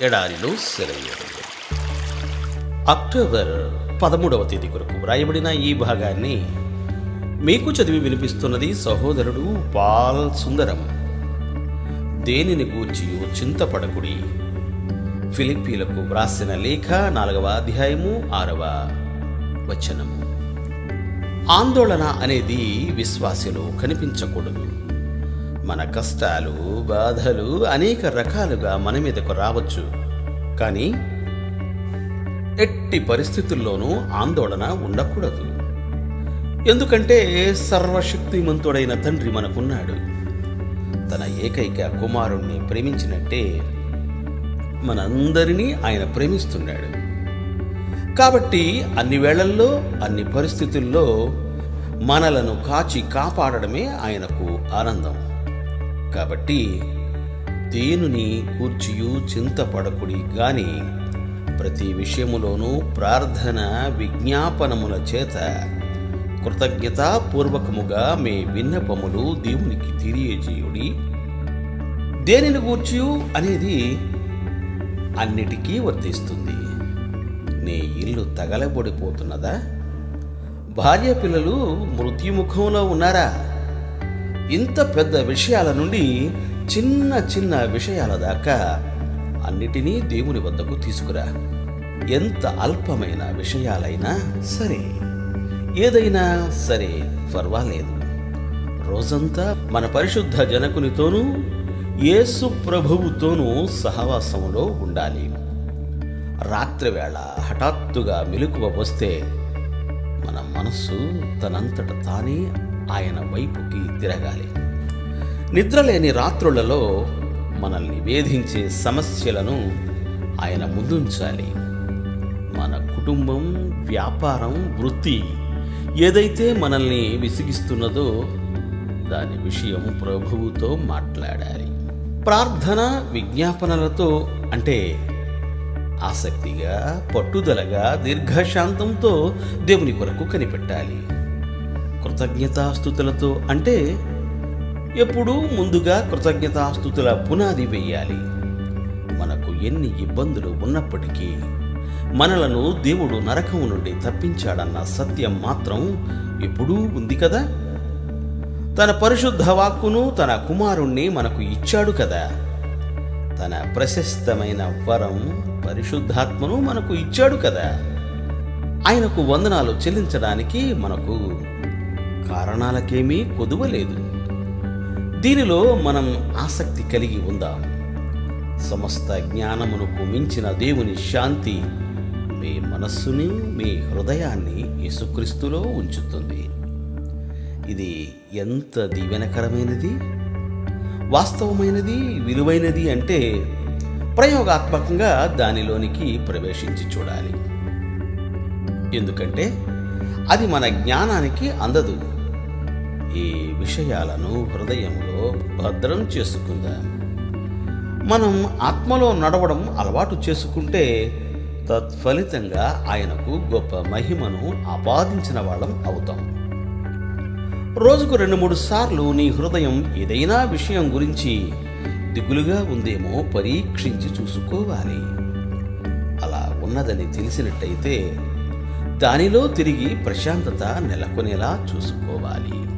ఎడారిలో సెలయేరు. అక్టోబర్ పదమూడవ తేదీ కొరకు వ్రాయబడిన ఈ భాగాన్ని మీకు చదివి వినిపిస్తున్నది సహోదరుడు పాల్ సుందరం. దేనిని గూర్చి చింతపడకుడి. ఫిలిప్పీలకు వ్రాసిన లేఖ నాలుగవ అధ్యాయము ఆరవ వచనము. ఆందోళన అనేది విశ్వాసలో కనిపించకూడదు. మన కష్టాలు బాధలు అనేక రకాలుగా మన మీదకు రావచ్చు. కానీ ఎట్టి పరిస్థితుల్లోనూ ఆందోళన ఉండకూడదు. ఎందుకంటే సర్వశక్తిమంతుడైన తండ్రి మనకున్నాడు. తన ఏకైక కుమారుణ్ణి ప్రేమించినట్టే మనందరినీ ఆయన ప్రేమిస్తున్నాడు. కాబట్టి అన్ని వేళల్లో అన్ని పరిస్థితుల్లో మనలను కాచి కాపాడడమే ఆయనకు ఆనందం. కాబట్టి దేనుని కూర్చియు చింతపడకుడి గాని ప్రతి విషయములోనూ ప్రార్థన విజ్ఞాపనముల చేత కృతజ్ఞతాపూర్వకముగా మీ విన్నపములు దేవునికి తెలియజేయుడి. దేనిని గూర్చియు అనేది అన్నిటికీ వర్తిస్తుంది. నీ ఇల్లు తగలబడిపోతున్నదా? భార్య పిల్లలు మృత్యుముఖంలో ఉన్నారా? ఇంత పెద్ద విషయాల నుండి చిన్న చిన్న విషయాల దాకా అన్నిటినీ దేవుని వద్దకు తీసుకురా. ఎంత అల్పమైన విషయాలైనా సరే ఏదైనా సరే పర్వాలేదు. రోజంతా మన పరిశుద్ధ జనకునితోనూ యేసు ప్రభువుతోనూ సహవాసంలో ఉండాలి. రాత్రివేళ హఠాత్తుగా మెలకువ వస్తే మన మనస్సు తనంతట తానే ఆయన వైపుకి తిరగాలి. నిద్రలేని రాత్రులలో మనల్ని వేధించే సమస్యలను ఆయన ముందుంచాలి. మన కుటుంబం వ్యాపారం వృత్తి ఏదైతే మనల్ని విసిగిస్తున్నదో దాని విషయం ప్రభువుతో మాట్లాడాలి. ప్రార్థన విజ్ఞాపనలతో అంటే ఆసక్తిగా పట్టుదలగా దీర్ఘశాంతంతో దేవుని కొరకు కనిపెట్టాలి. కృతజ్ఞతాస్థుతులతో అంటే ఎప్పుడూ ముందుగా కృతజ్ఞతాస్థుతుల పునాది వేయాలి. మనకు ఎన్ని ఇబ్బందులు ఉన్నప్పటికీ మనలను దేవుడు నరకం నుండి తప్పించాడన్న సత్యం మాత్రం ఎప్పుడూ ఉంది కదా? తన పరిశుద్ధ వాక్కును తన కుమారుణ్ణి మనకు ఇచ్చాడు కదా? తన ప్రశస్తమైన వరం పరిశుద్ధాత్మను మనకు ఇచ్చాడు కదా? ఆయనకు వందనాలు చెల్లించడానికి మనకు కారణాలకేమీ కొదువలేదు. దీనిలో మనం ఆసక్తి కలిగి ఉందాం. సమస్త జ్ఞానమునకు మించిన దేవుని శాంతి మీ మనస్సుని మీ హృదయాన్ని యేసుక్రీస్తులో ఉంచుతుంది. ఇది ఎంత దీవెనకరమైనది? వాస్తవమైనది విలువైనది అంటే ప్రయోగాత్మకంగా దానిలోనికి ప్రవేశించి చూడాలి. ఎందుకంటే అది మన జ్ఞానానికి అందదు. ఈ విషయాలను హృదయంలో భద్రం చేసుకుందాం. మనం ఆత్మలో నడవడం అలవాటు చేసుకుంటే తత్ఫలితంగా ఆయనకు గొప్ప మహిమను ఆపాదించిన వాళ్ళం అవుతాం. రోజుకు రెండు మూడు సార్లు నీ హృదయం ఏదైనా విషయం గురించి దిగులుగా ఉందేమో పరీక్షించి చూసుకోవాలి. అలా ఉన్నదని తెలిసినట్టయితే దానిలో తిరిగి ప్రశాంతత నెలకొనేలా చూసుకోవాలి.